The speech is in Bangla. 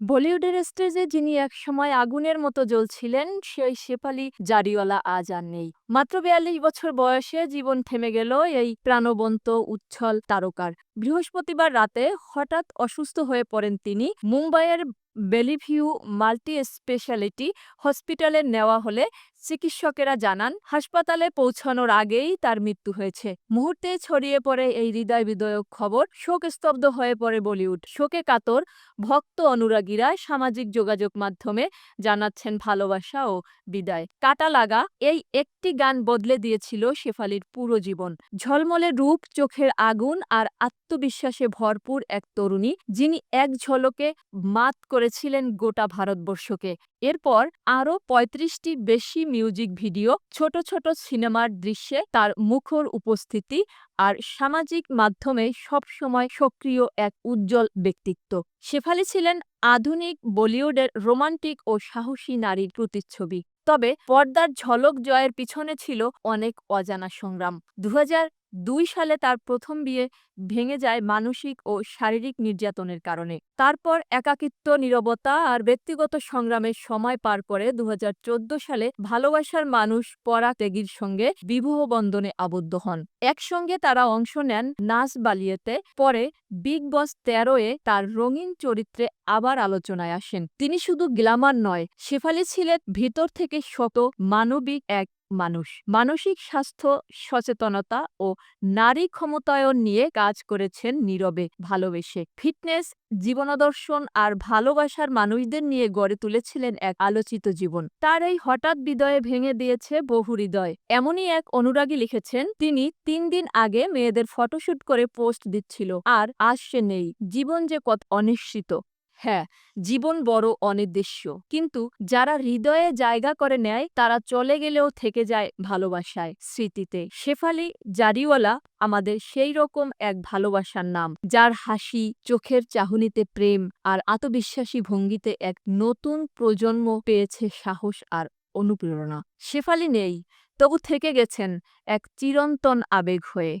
বলিউডের স্টেজে যিনি একসময় আগুনের মতো জ্বলছিলেন, সেই শেফালি জারিওয়ালা আজ আর নেই। মাত্র বিয়াল্লিশ বছর বয়সে জীবন থেমে গেল এই প্রাণবন্ত, উচ্ছল তারকার। বৃহস্পতিবার রাতে হঠাৎ অসুস্থ হয়ে পড়েন তিনি। মুম্বাইয়ের বেলিভিউ মাল্টি স্পেশালিটি হসপিটালে নেওয়া হলে চিকিৎসকেরা জানান, হাসপাতালে পৌঁছানোর আগেই তার মৃত্যু হয়েছে। মুহূর্তে ছড়িয়ে পড়ে এই হৃদয় বিদয়ক খবর শোকস্তব্ধ হয়ে পড়ে বলিউড। শোকে কাতর ভক্ত অনুরাগীরা সামাজিক যোগাযোগ মাধ্যমে জানাচ্ছেন ভালোবাসা ও বিদায়। কাটা লাগা এই একটি গান বদলে দিয়েছিল শেফালির পুরো জীবন। ঝলমলে রূপ, চোখের আগুন আর আত্মবিশ্বাসে ভরপুর এক তরুণী, যিনি এক ঝলকে মাত করেছিলেন গোটা ভারতবর্ষকে। এরপর আরও পঁয়ত্রিশটি বেশি মিউজিক ভিডিও, ছোট ছোট সিনেমার দৃশ্যে তার মুখর উপস্থিতি আর সামাজিক মাধ্যমে সবসময় সক্রিয় এক উজ্জ্বল ব্যক্তিত্ব। শেফালি ছিলেন আধুনিক বলিউডের রোমান্টিক ও সাহসী নারীর প্রতিচ্ছবি। তবে পর্দার ঝলক জয়ের পিছনে ছিল অনেক অজানা সংগ্রাম। দু হাজার দুই সালে তার প্রথম বিয়ে ভেঙে যায় মানসিক ও শারীরিক নির্যাতনের কারণে। তারপর একাকিত্ব, নীরবতা আর ব্যক্তিগত সংগ্রামের সময় পার করে দু হাজার চোদ্দ সালে ভালোবাসার মানুষ পরা ত্যাগীর সঙ্গে বিবাহ বন্ধনে আবদ্ধ হন। একসঙ্গে তারা অংশ নেন নাচ বালিয়েতে, পরে বিগ বস তেরোয়ে তার রঙিন চরিত্রে আবার আলোচনায় আসেন। তিনি শুধু গ্ল্যামার নয়, শেফালি ছিলেন ভিতর থেকে শত মানবিক এক মানুষ। মানসিক স্বাস্থ্য, সচেতনতা ও নারী ক্ষমতায়ন নিয়ে কাজ করেছেন নীরবে ভালোবেসে। ফিটনেস, জীবনাদর্শন আর ভালোবাসার মানুষদের নিয়ে গড়ে তুলেছিলেন এক আলোচিত জীবন। তার এই হঠাৎ বিদয়ে ভেঙে দিয়েছে বহু হৃদয়। এমনই এক অনুরাগী লিখেছেন, তিনি তিন দিন আগে মেয়েদের ফটোশুট করে পোস্ট দিচ্ছিল, আর আজ সে নেই। জীবন যে কত অনিশ্চিত। হ্যাঁ জীবন বড় অনির্দেশ্য কিন্তু যারা হৃদয়ে জায়গা করে নেয়, তারা চলে গেলেও থেকে যায় ভালোবাসায় স্মৃতিতে। শেফালি জারিওয়ালা আমাদের সেই রকম এক ভালোবাসার নাম, যার হাসি, চোখের চাহনিতে প্রেম আর আত্মবিশ্বাসী ভঙ্গিতে এক নতুন প্রজন্ম পেয়েছে সাহস আর অনুপ্রেরণা। শেফালি নেই, তবু থেকে গেছেন এক চিরন্তন আবেগ হয়ে।